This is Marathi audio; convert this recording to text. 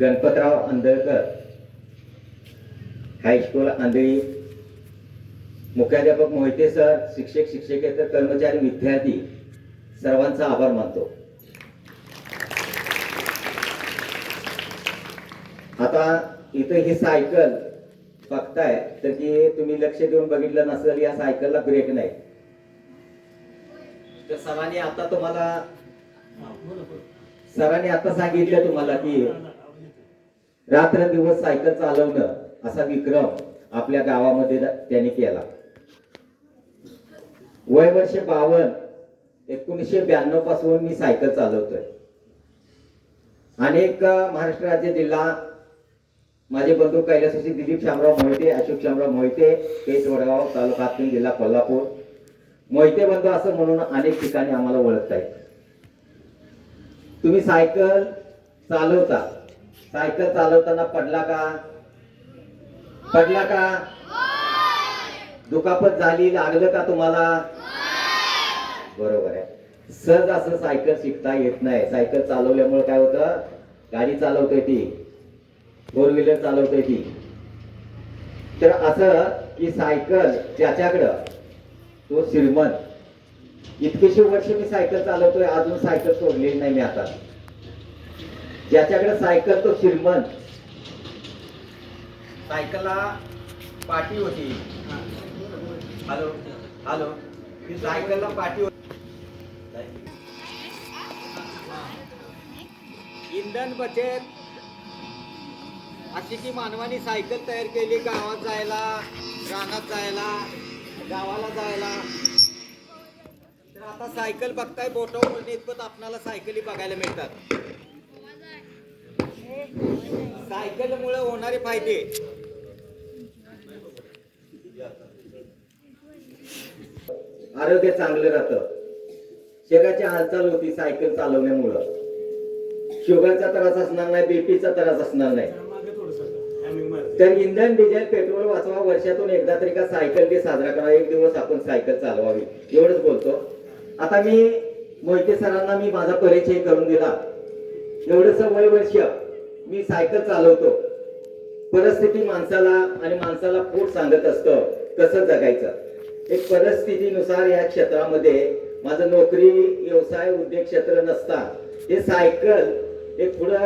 गणपतराव आंदळकर हायस्कूल आंधळी. मुख्याध्यापक मोहिते सर शिक्षक शिक्षकेतर कर्मचारी विद्यार्थी. सर्वांचा आभार मानतो. आता इथं ही सायकल बघताय तर की तुम्ही लक्ष देऊन बघितलं नसेल या सायकलला ब्रेक नाही. तर सरांनी आता तुम्हाला सरांनी आता सांगितलं तुम्हाला की रात्र दिवस सायकल चालवणं असा विक्रम आपल्या गावामध्ये त्यांनी केला. वय वर्ष बावन एकोणीसशे ब्याण्णवपासून मी सायकल चालवतोय. अनेक महाराष्ट्र राज्य जिल्हा माझे बंधू कैलासवासी दिलीप शामराव मोहिते अशोक शामराव मोहिते हे जोडगाव तालुका जिल्हा कोल्हापूर. मोहिते बंधू असं म्हणून अनेक ठिकाणी आम्हाला ओळखतायत. तुम्ही सायकल चालवता. सायकल चालवताना पडला का? पडला का? दुखापत झाली लागलं का तुम्हाला? बरोबर आहे. सहज असं सायकल शिकता येत नाही. सायकल चालवल्यामुळे काय होतं? गाडी चालवते ती. फोर व्हीलर चालवते ती. तर असं की सायकल ज्याच्याकडं तो श्रीमंत. इतकेशे वर्ष मी सायकल चालवतोय अजून सायकल सोडलेली नाही मी आता. ज्याच्याकडे सायकल तो श्रीमंत. सायकलला पाठी होती. Hello hello. ती सायकलला पाठी होती. इंधन बचत. अशी की मानवाने सायकल तयार केली गावात जायला रानात जायला गावाला जायला. तर आता सायकल बघताय बोटावर इतपत आपणाला सायकली बघायला मिळतात. सायकलमुळे होणारे फायदे. आरोग्य चांगलं राहतं. शरीराची हालचाल होती सायकल चालवण्यामुळं. शुगरचा त्रास असणार नाही बीपीचा त्रास असणार नाही. तर इंधन डिझेल पेट्रोल वाचवा वर्षातून एकदा तरी का सायकल डे साजरा करावा एक दिवस आपण सायकल चालवावी. एवढंच बोलतो. आता मी मोहिते सरांना मी माझा परिचय करून दिला. एवढंच वय वर्ष मी सायकल चालवतो. परिस्थिती माणसाला आणि माणसाला पोट सांगत असतं कसं जगायचं? एक परिस्थितीनुसार या क्षेत्रामध्ये माझं नोकरी व्यवसाय उद्योग क्षेत्र नसता. हे सायकल हे पुढं